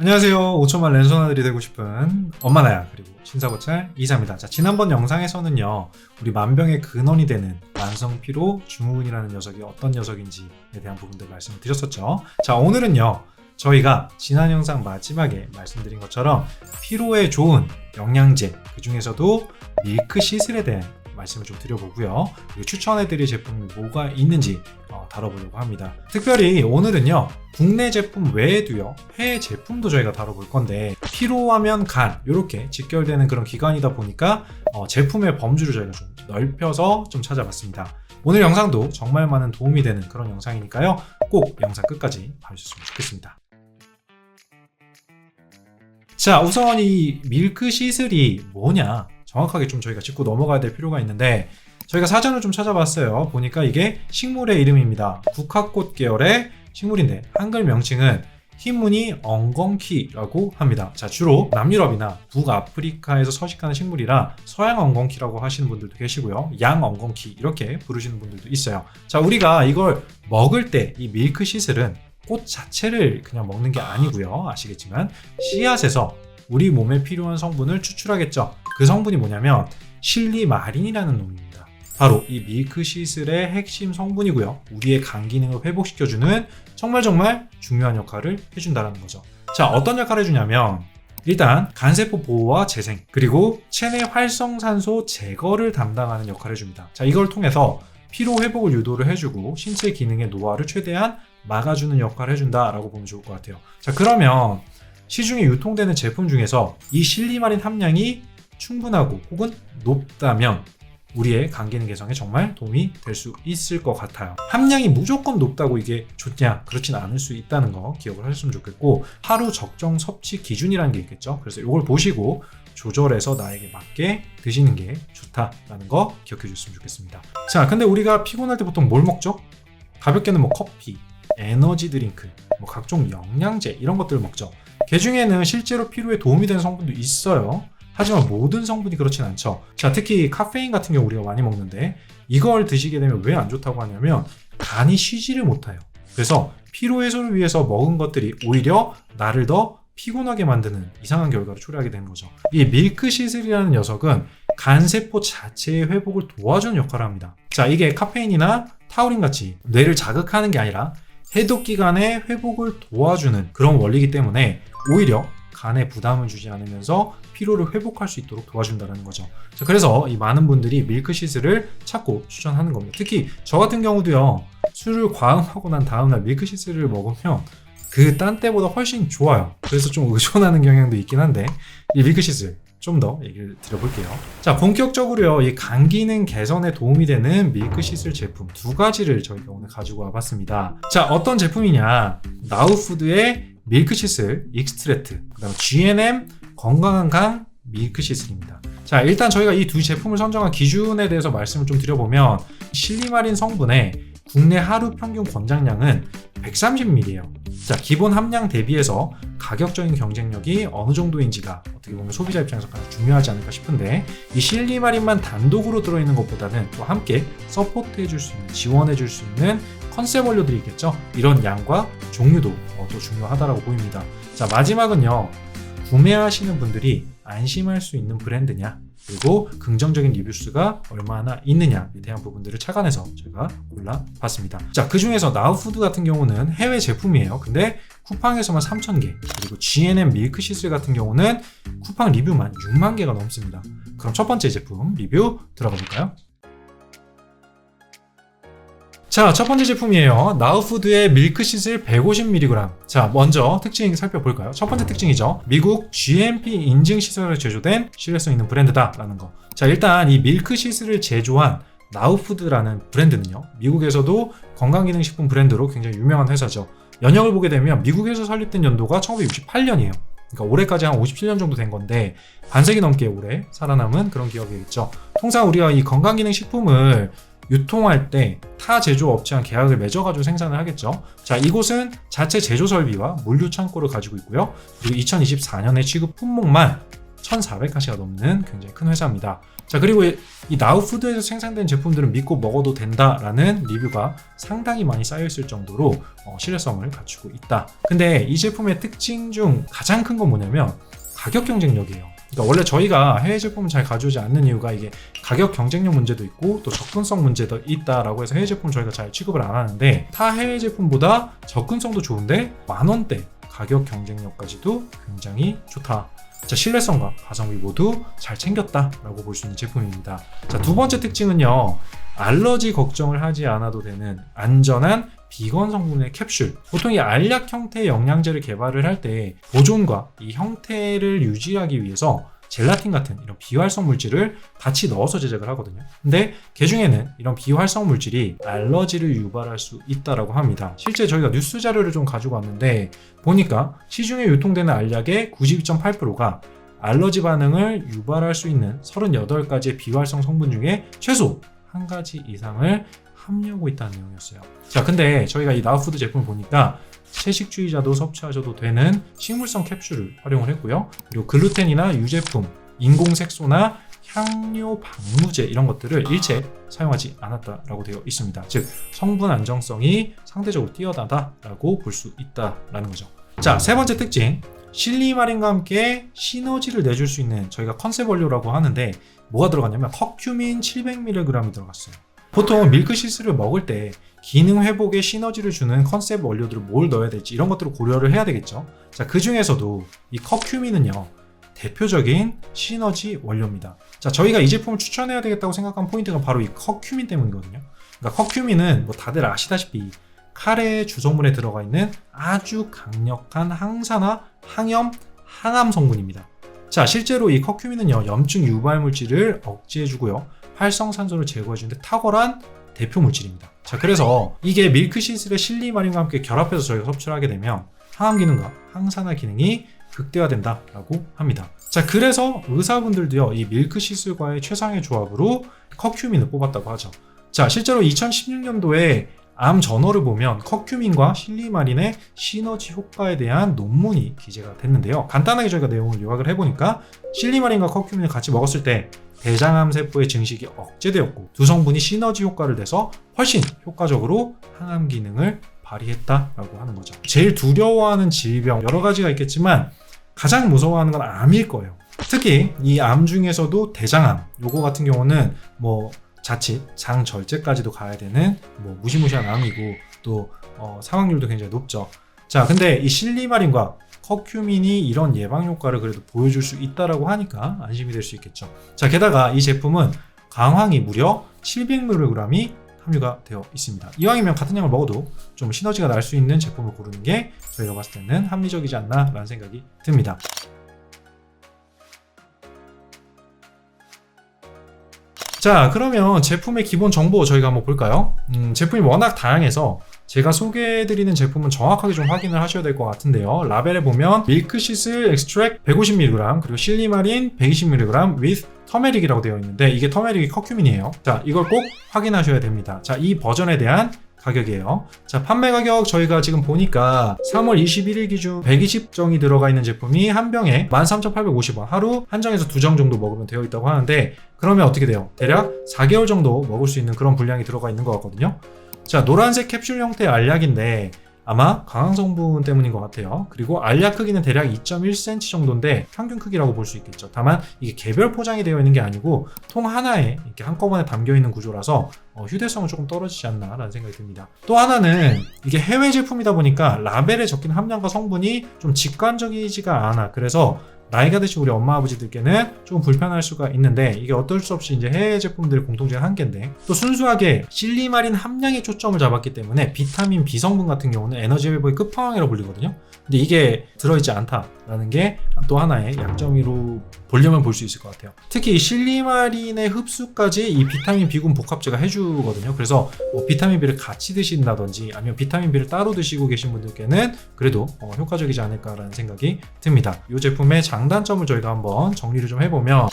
안녕하세요. 5천만 랜선 아들이 되고 싶은 엄마 나야 그리고 신사고찰 이사입니다. 자 지난번 영상에서는요 우리 만병의 근원이 되는 만성 피로 증후군이라는 녀석이 어떤 녀석인지에 대한 부분들 말씀을 드렸었죠. 자 오늘은요 저희가 지난 영상 마지막에 말씀드린 것처럼 피로에 좋은 영양제 그 중에서도 밀크 시슬에 대한 말씀을 좀 드려보고요. 그리고 추천해드릴 제품이 뭐가 있는지 어, 다뤄보려고 합니다. 특별히 오늘은요, 국내 제품 외에도요, 해외 제품도 저희가 다뤄볼 건데, 피로하면 간, 이렇게 직결되는 그런 기관이다 보니까, 어, 제품의 범주를 저희가 좀 넓혀서 좀 찾아봤습니다. 오늘 영상도 정말 많은 도움이 되는 그런 영상이니까요, 꼭 영상 끝까지 봐주셨으면 좋겠습니다. 자, 우선 이 밀크 시슬이 뭐냐, 정확하게 좀 저희가 짚고 넘어가야 될 필요가 있는데, 저희가 사전을 좀 찾아봤어요. 보니까 이게 식물의 이름입니다. 국화꽃 계열의 식물인데 한글 명칭은 흰무늬 엉겅키라고 합니다. 자, 주로 남유럽이나 북아프리카에서 서식하는 식물이라 서양 엉겅키라고 하시는 분들도 계시고요. 양 엉겅키 이렇게 부르시는 분들도 있어요. 자, 우리가 이걸 먹을 때 이 밀크 시슬은 꽃 자체를 그냥 먹는 게 아니고요. 아시겠지만 씨앗에서 우리 몸에 필요한 성분을 추출하겠죠. 그 성분이 뭐냐면 실리마린이라는 놈입니다. 바로 이 밀크 시슬의 핵심 성분이고요. 우리의 간 기능을 회복시켜주는 정말 정말 중요한 역할을 해준다는 거죠. 자, 어떤 역할을 해주냐면 일단 간세포 보호와 재생 그리고 체내 활성산소 제거를 담당하는 역할을 해줍니다. 자, 이걸 통해서 피로 회복을 유도를 해주고 신체 기능의 노화를 최대한 막아주는 역할을 해준다라고 보면 좋을 것 같아요. 자, 그러면 시중에 유통되는 제품 중에서 이 실리마린 함량이 충분하고 혹은 높다면 우리의 간 기능 개선에 정말 도움이 될 수 있을 것 같아요. 함량이 무조건 높다고 이게 좋냐? 그렇진 않을 수 있다는 거 기억을 하셨으면 좋겠고 하루 적정 섭취 기준이라는 게 있겠죠. 그래서 이걸 보시고 조절해서 나에게 맞게 드시는 게 좋다라는 거 기억해 주셨으면 좋겠습니다. 자, 근데 우리가 피곤할 때 보통 뭘 먹죠? 가볍게는 뭐 커피, 에너지 드링크, 뭐 각종 영양제 이런 것들을 먹죠. 개 중에는 실제로 피로에 도움이 되는 성분도 있어요. 하지만 모든 성분이 그렇진 않죠. 자, 특히 카페인 같은 경우 우리가 많이 먹는데 이걸 드시게 되면 왜 안 좋다고 하냐면 간이 쉬지를 못해요. 그래서 피로 해소를 위해서 먹은 것들이 오히려 나를 더 피곤하게 만드는 이상한 결과를 초래하게 되는 거죠. 이 밀크 시슬이라는 녀석은 간세포 자체의 회복을 도와주는 역할을 합니다. 자, 이게 카페인이나 타우린 같이 뇌를 자극하는 게 아니라 해독 기관의 회복을 도와주는 그런 원리이기 때문에 오히려 간에 부담을 주지 않으면서 피로를 회복할 수 있도록 도와준다는 거죠. 자, 그래서 이 많은 분들이 밀크시슬을 찾고 추천하는 겁니다. 특히 저 같은 경우도요. 술을 과음하고 난 다음날 밀크시슬을 먹으면 그 딴 때보다 훨씬 좋아요. 그래서 좀 의존하는 경향도 있긴 한데 이 밀크시슬 좀더 얘기를 드려볼게요. 자, 본격적으로요, 이 간 기능 개선에 도움이 되는 밀크 시슬 제품 두 가지를 저희가 오늘 가지고 와봤습니다. 자, 어떤 제품이냐? 나우푸드의 밀크 시슬 익스트레트, 그 다음 GNM 건강한 간 밀크 시슬입니다. 자, 일단 저희가 이 두 제품을 선정한 기준에 대해서 말씀을 좀 드려보면 실리마린 성분의 국내 하루 평균 권장량은 130ml예요. 자, 기본 함량 대비해서 가격적인 경쟁력이 어느 정도인지가 어떻게 보면 소비자 입장에서 가장 중요하지 않을까 싶은데 이 실리마린만 단독으로 들어있는 것보다는 또 함께 서포트 해줄 수 있는, 지원해 줄 수 있는 컨셉 원료들이 있겠죠. 이런 양과 종류도 어, 또 중요하다고 보입니다. 자, 마지막은요. 구매하시는 분들이 안심할 수 있는 브랜드냐 그리고 긍정적인 리뷰수가 얼마나 있느냐에 대한 부분들을 착안해서 제가 골라봤습니다. 자, 그 중에서 나우푸드 같은 경우는 해외 제품이에요. 근데 쿠팡에서만 3,000개, 그리고 GNM 밀크시슬 같은 경우는 쿠팡 리뷰만 6만 개가 넘습니다. 그럼 첫 번째 제품 리뷰 들어가 볼까요? 자, 첫 번째 제품이에요. 나우푸드의 밀크시슬 150mg. 자, 먼저 특징 살펴볼까요? 첫 번째 특징이죠. 미국 GMP 인증 시설에 제조된 신뢰성 있는 브랜드다라는 거. 자, 일단 이 밀크시슬을 제조한 나우푸드라는 브랜드는요. 미국에서도 건강기능식품 브랜드로 굉장히 유명한 회사죠. 연령을 보게 되면 미국에서 설립된 연도가 1968년이에요. 그러니까 올해까지 한 57년 정도 된 건데 반세기 넘게 오래 살아남은 그런 기억이겠죠. 통상 우리가 이 건강기능식품을 유통할 때 타 제조업체랑 계약을 맺어가지고 생산을 하겠죠. 자, 이곳은 자체 제조 설비와 물류 창고를 가지고 있고요. 그리고 2024년에 취급 품목만 1,400가지가 넘는 굉장히 큰 회사입니다. 자 그리고 이 나우푸드에서 생산된 제품들은 믿고 먹어도 된다라는 리뷰가 상당히 많이 쌓여 있을 정도로 어, 신뢰성을 갖추고 있다. 근데 이 제품의 특징 중 가장 큰 건 뭐냐면 가격 경쟁력이에요. 그러니까 원래 저희가 해외 제품을 잘 가져오지 않는 이유가 이게 가격 경쟁력 문제도 있고 또 접근성 문제도 있다라고 해서 해외 제품 저희가 잘 취급을 안 하는데 타 해외 제품보다 접근성도 좋은데 만 원대 가격 경쟁력까지도 굉장히 좋다. 자, 신뢰성과 가성비 모두 잘 챙겼다라고 볼 수 있는 제품입니다. 자, 두 번째 특징은요. 알러지 걱정을 하지 않아도 되는 안전한 비건 성분의 캡슐. 보통 이 알약 형태의 영양제를 개발을 할 때 보존과 이 형태를 유지하기 위해서 젤라틴 같은 이런 비활성 물질을 같이 넣어서 제작을 하거든요. 근데 그 중에는 이런 비활성 물질이 알러지를 유발할 수 있다라고 합니다. 실제 저희가 뉴스 자료를 좀 가지고 왔는데 보니까 시중에 유통되는 알약의 92.8%가 알러지 반응을 유발할 수 있는 38가지의 비활성 성분 중에 최소 한 가지 이상을 함유하고 있다는 내용이었어요. 자, 근데 저희가 이 나우푸드 제품을 보니까 채식주의자도 섭취하셔도 되는 식물성 캡슐을 활용을 했고요. 그리고 글루텐이나 유제품, 인공색소나 향료 방부제 이런 것들을 일체 사용하지 않았다라고 되어 있습니다. 즉 성분 안정성이 상대적으로 뛰어나다라고 볼 수 있다라는 거죠. 자, 세 번째 특징. 실리마린과 함께 시너지를 내줄 수 있는 저희가 컨셉 원료라고 하는데 뭐가 들어갔냐면 커큐민 700mg이 들어갔어요. 보통 밀크시스를 먹을 때 기능 회복에 시너지를 주는 컨셉 원료들을 뭘 넣어야 될지 이런 것들을 고려를 해야 되겠죠. 자, 그 중에서도 이 커큐민은요. 대표적인 시너지 원료입니다. 자, 저희가 이 제품을 추천해야 되겠다고 생각한 포인트가 바로 이 커큐민 때문이거든요. 그러니까 커큐민은 뭐 다들 아시다시피 카레 주성분에 들어가 있는 아주 강력한 항산화, 항염, 항암 성분입니다. 자, 실제로 이 커큐민은요, 염증 유발 물질을 억제해주고요, 활성산소를 제거해주는데 탁월한 대표 물질입니다. 자, 그래서 이게 밀크시슬의 실리마린과 함께 결합해서 저희가 섭취를 하게 되면 항암 기능과 항산화 기능이 극대화된다라고 합니다. 자, 그래서 의사분들도요, 이 밀크시슬과의 최상의 조합으로 커큐민을 뽑았다고 하죠. 자, 실제로 2016년도에 암 저널을 보면 커큐민과 실리마린의 시너지 효과에 대한 논문이 기재가 됐는데요. 간단하게 저희가 내용을 요약을 해보니까 실리마린과 커큐민을 같이 먹었을 때 대장암 세포의 증식이 억제되었고 두 성분이 시너지 효과를 내서 훨씬 효과적으로 항암 기능을 발휘했다라고 하는 거죠. 제일 두려워하는 질병 여러 가지가 있겠지만 가장 무서워하는 건 암일 거예요. 특히 이 암 중에서도 대장암 요거 같은 경우는 뭐 자칫 장절제까지도 가야 되는 뭐 무시무시한 암이고 또 어, 사망률도 굉장히 높죠. 자, 근데 이 실리마린과 커큐민이 이런 예방 효과를 그래도 보여줄 수 있다라고 하니까 안심이 될 수 있겠죠. 자, 게다가 이 제품은 강황이 무려 700mg이 함유가 되어 있습니다. 이왕이면 같은 양을 먹어도 좀 시너지가 날 수 있는 제품을 고르는 게 저희가 봤을 때는 합리적이지 않나라는 생각이 듭니다. 자, 그러면 제품의 기본 정보 저희가 한번 볼까요? 음, 제품이 워낙 다양해서 제가 소개해드리는 제품은 정확하게 좀 확인을 하셔야 될 것 같은데요. 라벨에 보면 밀크시슬 엑스트랙 150mg 그리고 실리마린 120mg with 터메릭이라고 되어 있는데 이게 터메릭이 커큐민이에요. 자, 이걸 꼭 확인하셔야 됩니다. 자, 이 버전에 대한 가격이에요. 자, 판매 가격 저희가 지금 보니까 3월 21일 기준 120정이 들어가 있는 제품이 한 병에 13,850원. 하루 한 정에서 두 정 정도 먹으면 되어 있다고 하는데 그러면 어떻게 돼요? 대략 4개월 정도 먹을 수 있는 그런 분량이 들어가 있는 것 같거든요. 자, 노란색 캡슐 형태의 알약인데 아마 강황 성분 때문인 것 같아요. 그리고 알약 크기는 대략 2.1cm 정도인데 평균 크기라고 볼 수 있겠죠. 다만 이게 개별 포장이 되어 있는 게 아니고 통 하나에 이렇게 한꺼번에 담겨 있는 구조라서 어, 휴대성은 조금 떨어지지 않나라는 생각이 듭니다. 또 하나는 이게 해외 제품이다 보니까 라벨에 적힌 함량과 성분이 좀 직관적이지가 않아. 그래서 나이가 드신 우리 엄마 아버지들께는 조금 불편할 수가 있는데 이게 어쩔 수 없이 이제 해외 제품들의 공통적인 한계인데 또 순수하게 실리마린 함량에 초점을 잡았기 때문에 비타민 B 성분 같은 경우는 에너지 회복의 끝판왕이라고 불리거든요. 근데 이게 들어있지 않다라는 게 또 하나의 약점으로 보려면 볼 수 있을 것 같아요. 특히 이 실리마린의 흡수까지 이 비타민 B군 복합제가 해주거든요. 그래서 뭐 비타민 B를 같이 드신다든지 아니면 비타민 B를 따로 드시고 계신 분들께는 그래도 어, 효과적이지 않을까라는 생각이 듭니다. 이 제품의 장 단점을 저희가 한번 정리를 좀 해보면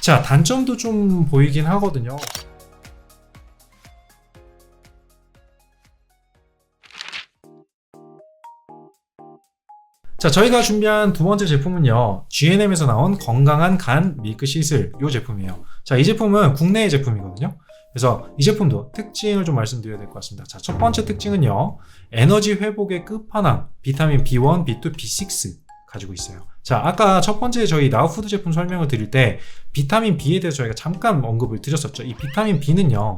자 단점도 좀 보이긴 하거든요. 자, 저희가 준비한 두 번째 제품은요. G&M에서 나온 건강한 간 밀크 시슬 이 제품이에요. 자, 이 제품은 국내의 제품이거든요. 그래서 이 제품도 특징을 좀 말씀드려야 될 것 같습니다. 자, 첫 번째 특징은요. 에너지 회복의 끝판왕 비타민 B1, B2, B6 가지고 있어요. 자, 아까 첫 번째 저희 나우푸드 제품 설명을 드릴 때 비타민 B에 대해서 저희가 잠깐 언급을 드렸었죠. 이 비타민 B는요.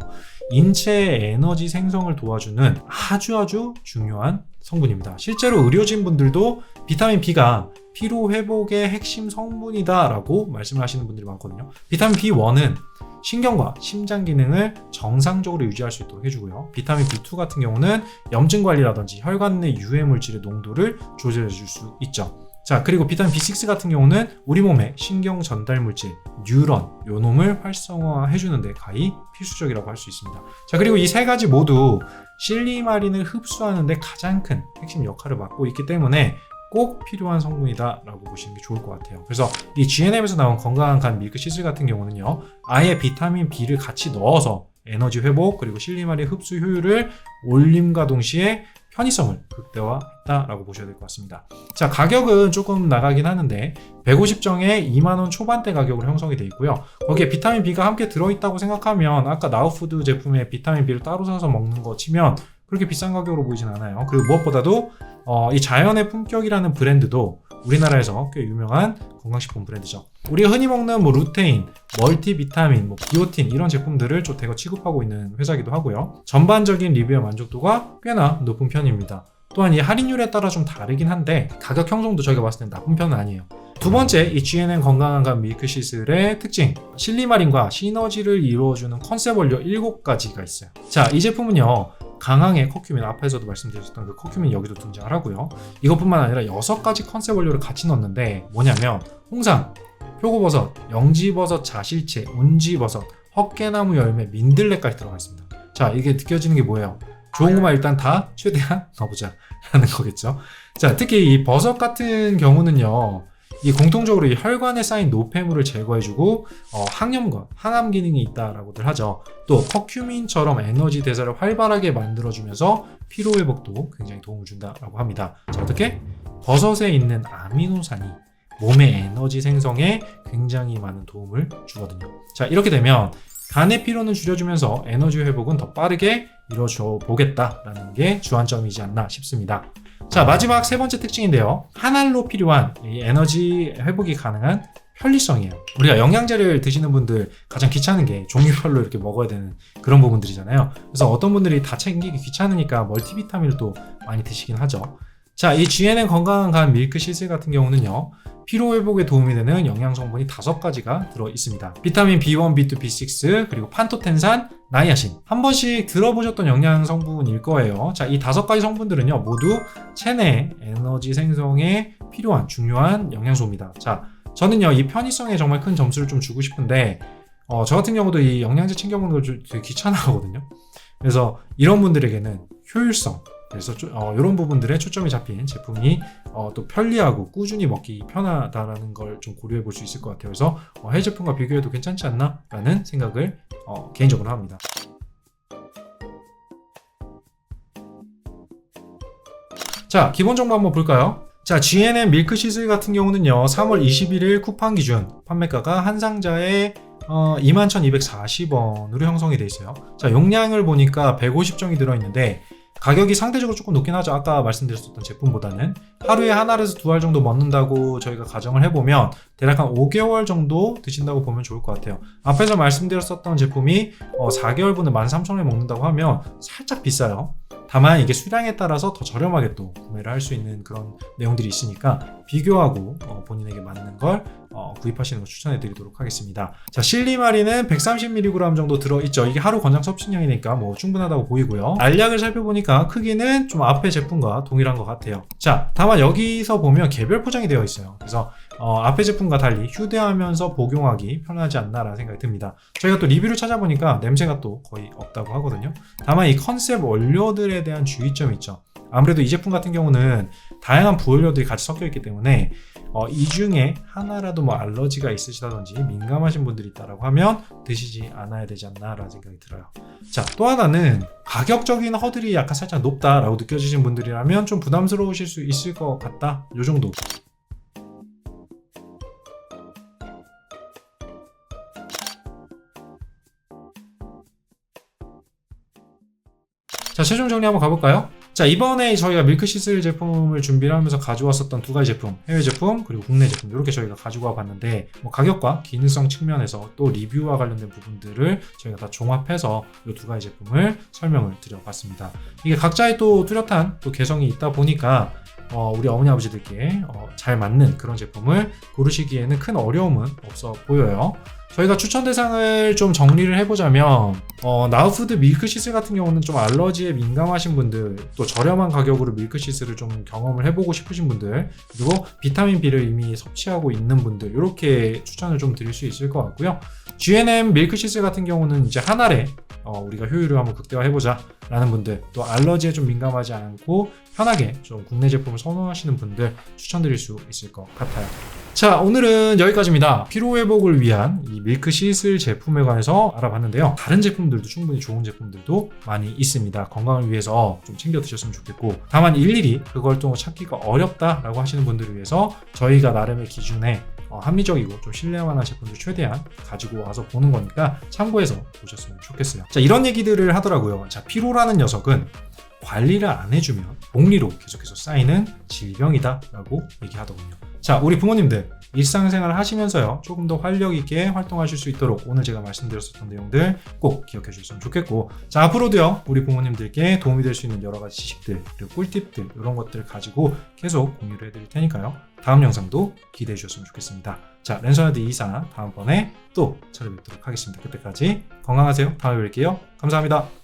인체의 에너지 생성을 도와주는 아주 아주 중요한 성분입니다. 실제로 의료진 분들도 비타민 B가 피로 회복의 핵심 성분이다라고 말씀을 하시는 분들이 많거든요. 비타민 B1은 신경과 심장 기능을 정상적으로 유지할 수 있도록 해주고요. 비타민 B2 같은 경우는 염증 관리라든지 혈관 내 유해 물질의 농도를 조절해 줄 수 있죠. 자, 그리고 비타민 B6 같은 경우는 우리 몸의 신경 전달 물질, 뉴런, 요 놈을 활성화해 주는데 가히 필수적이라고 할 수 있습니다. 자, 그리고 이 세 가지 모두 실리마린을 흡수하는데 가장 큰 핵심 역할을 맡고 있기 때문에 꼭 필요한 성분이다라고 보시는 게 좋을 것 같아요. 그래서 이 G&M에서 나온 건강한 간 밀크 시슬 같은 경우는요, 아예 비타민 B를 같이 넣어서 에너지 회복 그리고 실리마린 흡수 효율을 올림과 동시에 편의성을 극대화했다라고 보셔야 될 것 같습니다. 자, 가격은 조금 나가긴 하는데 150정에 2만 원 초반대 가격으로 형성이 되어 있고요. 거기에 비타민 B가 함께 들어 있다고 생각하면 아까 나우푸드 제품에 비타민 B를 따로 사서 먹는 거 치면 그렇게 비싼 가격으로 보이진 않아요. 그리고 무엇보다도 어, 이 자연의 품격이라는 브랜드도 우리나라에서 꽤 유명한 건강식품 브랜드죠. 우리가 흔히 먹는 뭐 루테인, 멀티비타민, 뭐 비오틴 이런 제품들을 좀 대거 취급하고 있는 회사기도 하고요. 전반적인 리뷰의 만족도가 꽤나 높은 편입니다. 또한 이 할인율에 따라 좀 다르긴 한데 가격 형성도 저희가 봤을 땐 나쁜 편은 아니에요. 두 번째, 이 G&M 건강한 간 밀크 시슬의 특징, 실리마린과 시너지를 이루어주는 컨셉 원료 7가지가 있어요. 자, 이 제품은요, 강황의 커큐민 앞에서도 말씀드렸던 그 커큐민 여기도 등장을 하고요. 이것뿐만 아니라 여섯 가지 컨셉 원료를 같이 넣었는데 뭐냐면 홍삼, 표고버섯, 영지버섯, 자실채, 운지버섯, 헛개나무 열매, 민들레까지 들어가 있습니다. 자, 이게 느껴지는 게 뭐예요? 좋은 것만 일단 다 최대한 넣어보자 라는 거겠죠. 자, 특히 이 버섯 같은 경우는요. 이 공통적으로 이 혈관에 쌓인 노폐물을 제거해주고 어, 항염과 항암 기능이 있다라고들 하죠. 또 커큐민처럼 에너지 대사를 활발하게 만들어주면서 피로 회복도 굉장히 도움을 준다라고 합니다. 자, 어떻게? 버섯에 있는 아미노산이 몸의 에너지 생성에 굉장히 많은 도움을 주거든요. 자, 이렇게 되면 간의 피로는 줄여주면서 에너지 회복은 더 빠르게 이루어져 보겠다라는 게 주안점이지 않나 싶습니다. 자, 마지막 세 번째 특징인데요. 한 알로 필요한 이 에너지 회복이 가능한 편리성이에요. 우리가 영양제를 드시는 분들 가장 귀찮은 게 종류별로 이렇게 먹어야 되는 그런 부분들이잖아요. 그래서 어떤 분들이 다 챙기기 귀찮으니까 멀티비타민을 또 많이 드시긴 하죠. 자, 이 GNN 건강한 간 밀크 시슬 같은 경우는요. 피로 회복에 도움이 되는 영양 성분이 다섯 가지가 들어 있습니다. 비타민 B1, B2, B6 그리고 판토텐산, 나이아신 한 번씩 들어보셨던 영양 성분일 거예요. 자, 이 다섯 가지 성분들은요 모두 체내 에너지 생성에 필요한 중요한 영양소입니다. 자, 저는요 이 편의성에 정말 큰 점수를 좀 주고 싶은데 어, 저 같은 경우도 이 영양제 챙겨 먹는 걸좀 되게 귀찮아하거든요. 그래서 이런 분들에게는 효율성 그래서 어, 이런 부분들에 초점이 잡힌 제품이 어, 또 편리하고 꾸준히 먹기 편하다라는 걸 좀 고려해 볼 수 있을 것 같아요. 그래서 어, 해외 제품과 비교해도 괜찮지 않나라는 생각을 어, 개인적으로 합니다. 자, 기본 정보 한번 볼까요? 자, GNM 밀크 시슬 같은 경우는요, 3월 21일 쿠팡 기준 판매가가 한 상자에 어, 21,240원으로 형성이 되어 있어요. 자, 용량을 보니까 150정이 들어있는데, 가격이 상대적으로 조금 높긴 하죠. 아까 말씀드렸었던 제품보다는 하루에 한 알에서 두 알 정도 먹는다고 저희가 가정을 해보면 대략 한 5개월 정도 드신다고 보면 좋을 것 같아요. 앞에서 말씀드렸었던 제품이 어, 4개월분을 13,000원에 먹는다고 하면 살짝 비싸요. 다만 이게 수량에 따라서 더 저렴하게 또 구매를 할 수 있는 그런 내용들이 있으니까 비교하고 어, 본인에게 맞는 걸 어, 구입하시는 걸 추천해 드리도록 하겠습니다. 자, 실리마리는 130mg 정도 들어있죠. 이게 하루 권장 섭취량이니까 뭐 충분하다고 보이고요. 알약을 살펴보니까 크기는 좀 앞에 제품과 동일한 것 같아요. 자, 다만 여기서 보면 개별 포장이 되어 있어요. 그래서 어, 앞에 제품과 달리 휴대하면서 복용하기 편하지 않나라는 생각이 듭니다. 저희가 또 리뷰를 찾아보니까 냄새가 또 거의 없다고 하거든요. 다만 이 컨셉 원료들에 대한 주의점이 있죠. 아무래도 이 제품 같은 경우는 다양한 부원료들이 같이 섞여 있기 때문에 어, 이 중에 하나라도 뭐 알러지가 있으시다든지 민감하신 분들이 있다라고 하면 드시지 않아야 되지 않나라는 생각이 들어요. 자, 또 하나는 가격적인 허들이 약간 살짝 높다라고 느껴지신 분들이라면 좀 부담스러우실 수 있을 것 같다. 요 정도. 자, 최종 정리 한번 가볼까요? 자, 이번에 저희가 밀크 시슬 제품을 준비를 하면서 가져왔었던 두 가지 제품, 해외 제품, 그리고 국내 제품, 이렇게 저희가 가지고 와 봤는데, 뭐 가격과 기능성 측면에서 또 리뷰와 관련된 부분들을 저희가 다 종합해서 이 두 가지 제품을 설명을 드려봤습니다. 이게 각자의 또 뚜렷한 또 개성이 있다 보니까 어, 우리 어머니 아버지들께 어, 잘 맞는 그런 제품을 고르시기에는 큰 어려움은 없어 보여요. 저희가 추천 대상을 좀 정리를 해보자면 어, 나우푸드 밀크시슬 같은 경우는 좀 알러지에 민감하신 분들 또 저렴한 가격으로 밀크시슬을 좀 경험을 해보고 싶으신 분들 그리고 비타민 B를 이미 섭취하고 있는 분들 이렇게 추천을 좀 드릴 수 있을 것 같고요. GNM 밀크시슬 같은 경우는 이제 한 알에 어, 우리가 효율을 한번 극대화해보자 라는 분들 또 알러지에 좀 민감하지 않고 편하게 좀 국내 제품을 선호하시는 분들 추천드릴 수 있을 것 같아요 자 오늘은 여기까지입니다. 피로회복을 위한 이 밀크 시슬 제품에 관해서 알아봤는데요. 다른 제품들도 충분히 좋은 제품들도 많이 있습니다. 건강을 위해서 좀 챙겨 드셨으면 좋겠고 다만 일일이 그걸 또 찾기가 어렵다라고 하시는 분들을 위해서 저희가 나름의 기준에 어, 합리적이고 좀 신뢰만한 제품들 최대한 가지고 와서 보는 거니까 참고해서 보셨으면 좋겠어요. 자 이런 얘기들을 하더라고요. 자 피로라는 녀석은 관리를 안 해주면 복리로 계속해서 쌓이는 질병이다라고 얘기하더군요. 자, 우리 부모님들 일상생활을 하시면서요 조금 더 활력 있게 활동하실 수 있도록 오늘 제가 말씀드렸었던 내용들 꼭 기억해 주셨으면 좋겠고 자 앞으로도요 우리 부모님들께 도움이 될 수 있는 여러 가지 지식들 그리고 꿀팁들 이런 것들을 가지고 계속 공유를 해드릴 테니까요. 다음 영상도 기대해 주셨으면 좋겠습니다. 자 랜선아드 이사 다음번에 또 찾아뵙도록 하겠습니다. 그때까지 건강하세요. 다음에 뵐게요. 감사합니다